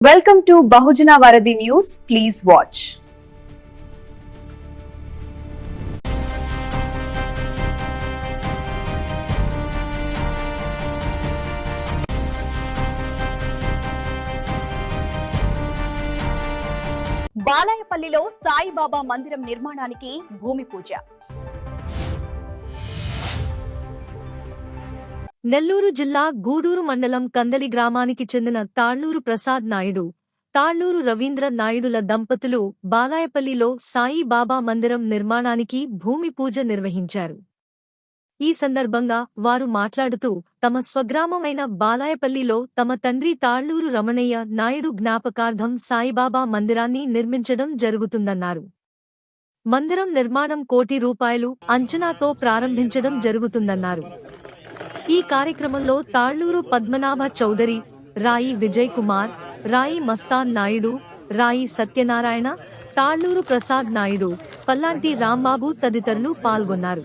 Welcome to Bahujana Varadhi news please watch బాలాయపల్లిలో Saibaba మందిరం నిర్మాణానికి భూమి పూజ. నెల్లూరు జిల్లా గూడూరు మండలం కందలి గ్రామానికి చెందిన తాళ్ళూరు ప్రసాద్ నాయుడు తాళ్ళూరు రవీంద్ర నాయుడుల దంపతులు బాలాయపల్లిలో సాయిబాబా మందిరం నిర్మాణానికి భూమి పూజ నిర్వహించారు. ఈ సందర్భంగా వారు మాట్లాడుతూ తమ స్వగ్రామమైన బాలాయపల్లిలో తమ తండ్రి తాళ్ళూరు రమణయ్య నాయుడు జ్ఞాపకార్థం సాయిబాబా మందిరాన్ని నిర్మించడం జరుగుతుందన్నారు. మందిరం నిర్మాణం కోటి రూపాయలు అంచనాతో ప్రారంభించడం జరుగుతుందన్నారు. ఈ కార్యక్రమంలో తాళ్ళూరు పద్మనాభ చౌదరి రాయి విజయ్ కుమార్ రాయి మస్తాన్ నాయుడు రాయి సత్యనారాయణ తాళ్ళూరు ప్రసాద్ నాయుడు పల్లాంటి రాంబాబు తదితరులు పాల్గొన్నారు.